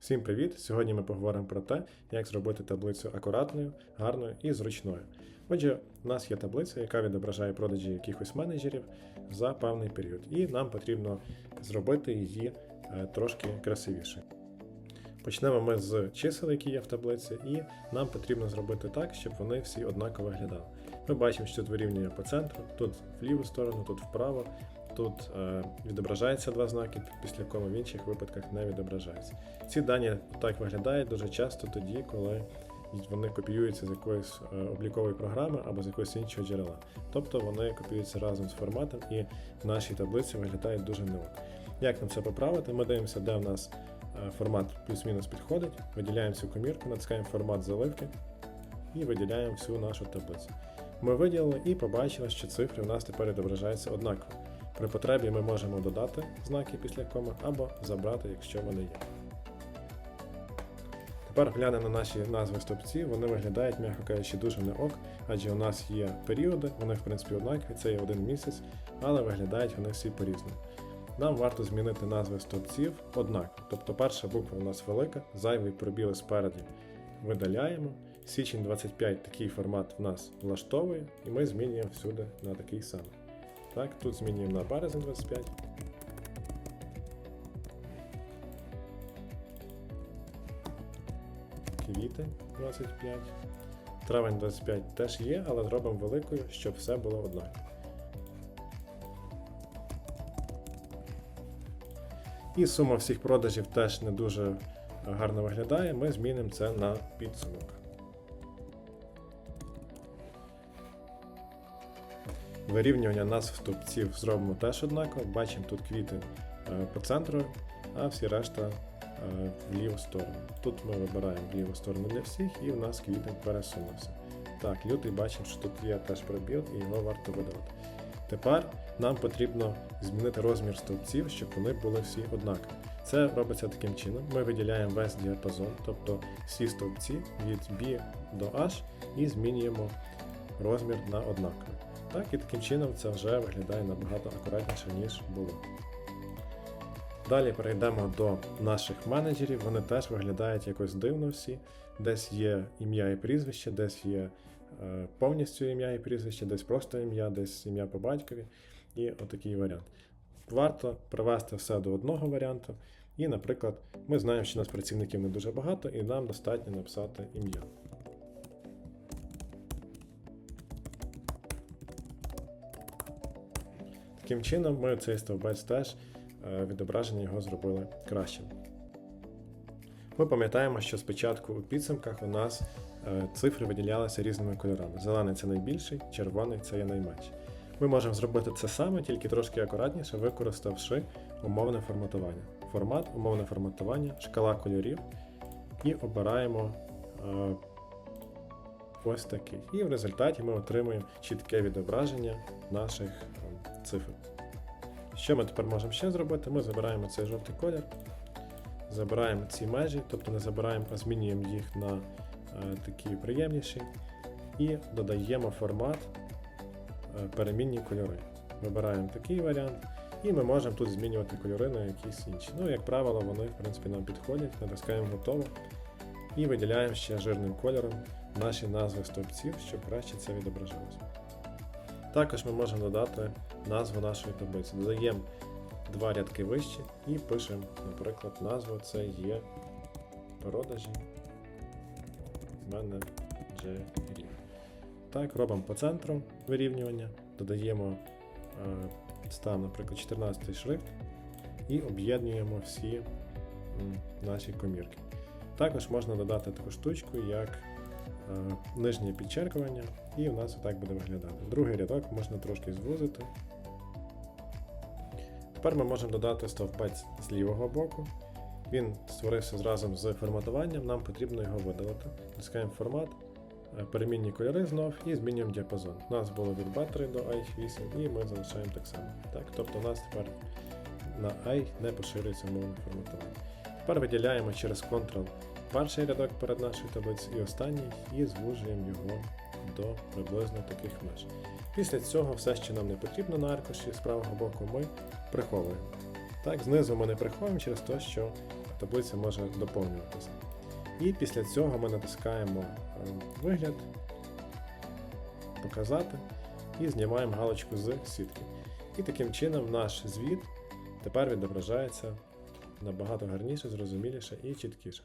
Всім привіт! Сьогодні ми поговоримо про те, як зробити таблицю акуратною, гарною і зручною. Отже, у нас є таблиця, яка відображає продажі якихось менеджерів за певний період, і нам потрібно зробити її е, трошки красивіше. Почнемо ми з чисел, які є в таблиці, і нам потрібно зробити так, щоб вони всі однаково виглядали. Ми бачимо, що тут вирівнює по центру, тут в ліву сторону, тут вправо. Тут е, відображається два знаки, після кому в інших випадках не відображається. Ці дані так виглядають дуже часто тоді, коли вони копіюються з якоїсь е, облікової програми або з якогось іншого джерела. Тобто вони копіюються разом з форматом і в нашій таблиці виглядають дуже мило. Як нам це поправити? Ми дивимося, де в нас е, формат плюс-мінус підходить, виділяємо цю комірку, натискаємо формат заливки і виділяємо всю нашу таблицю. Ми виділили і побачили, що цифри у нас тепер відображаються однаково. При потребі ми можемо додати знаки після коми або забрати, якщо вони є. Тепер глянемо на наші назви стовпців, вони виглядають, м'яко кажучи, дуже не ок, адже у нас є періоди, вони в принципі однакові, це є один місяць, але виглядають вони всі по-різному. Нам варто змінити назви стовпців однаково. Тобто перша буква у нас велика, зайвий пробіли спереді видаляємо. Січень 25 такий формат в нас влаштовує, і ми змінюємо всюди на такий самий. Так, тут змінюємо на березень 25. Квіти 25. Травень 25 теж є, але зробимо великою, щоб все було однаково. І сума всіх продажів теж не дуже гарно виглядає. Ми змінимо це на підсумок. Вирівнювання назв стовпців зробимо теж однаково. Бачимо тут квіти е, по центру, а всі решта е, в ліву сторону. Тут ми вибираємо в ліву сторону для всіх, і в нас квітень пересунувся. Так, лютий бачимо, що тут є теж пробіл, і його варто видалити. Тепер нам потрібно змінити розмір стовпців, щоб вони були всі однакові. Це робиться таким чином. Ми виділяємо весь діапазон, тобто всі стовпці від B до H, і змінюємо розмір на однаковий. Так, і таким чином це вже виглядає набагато акуратніше, ніж було. Далі перейдемо до наших менеджерів, вони теж виглядають якось дивно всі. Десь є ім'я і прізвище, десь є е, повністю ім'я і прізвище, десь просто ім'я, десь ім'я по батькові. І отакий варіант. Варто привести все до одного варіанту. І, наприклад, ми знаємо, що у нас працівників не дуже багато, і нам достатньо написати ім'я. Таким чином, ми цей стовбець теж е, відображення його зробили кращим. Ми пам'ятаємо, що спочатку у підсумках у нас е, цифри виділялися різними кольорами. Зелений це найбільший, червоний це є найменший. Ми можемо зробити це саме, тільки трошки акуратніше, використавши умовне форматування. Формат, умовне форматування, шкала кольорів і обираємо е, ось такий. І в результаті ми отримуємо чітке відображення наших е, цифр. Що ми тепер можемо ще зробити? Ми забираємо цей жовтий колір, забираємо ці межі, тобто не забираємо, а змінюємо їх на е, такі приємніші, і додаємо формат е, перемінні кольори. Вибираємо такий варіант, і ми можемо тут змінювати кольори на якісь інші. Ну, як правило, вони в принципі нам підходять, натискаємо готово і виділяємо ще жирним кольором наші назви стовпців, щоб краще це відображалося. Також ми можемо додати назву нашої таблиці. Додаємо два рядки вище і пишемо, наприклад, назву це є продажі менеджерів. Так, робимо по центру вирівнювання, додаємо е, став, наприклад, 14 шрифт і об'єднуємо всі наші комірки. Також можна додати таку штучку, як е, нижнє підчеркування, і у нас отак буде виглядати. Другий рядок можна трошки звузити. Тепер ми можемо додати стовпець з лівого боку. Він створився зразу з форматуванням, нам потрібно його видалити. Натискаємо формат, е, перемінні кольори знов і змінюємо діапазон. У нас було від B3 до i8 і ми залишаємо так само. Так, тобто у нас тепер на і не поширюється мовне форматування. Тепер виділяємо через Ctrl перший рядок перед нашою таблицею і останній, і звужуємо його до приблизно таких меж. Після цього все, що нам не потрібно на аркуші з правого боку, ми приховуємо. Так, знизу ми не приховуємо через те, що таблиця може доповнюватися. І після цього ми натискаємо е, вигляд, показати і знімаємо галочку з сітки. І таким чином наш звіт тепер відображається набагато гарніше, зрозуміліше і чіткіше.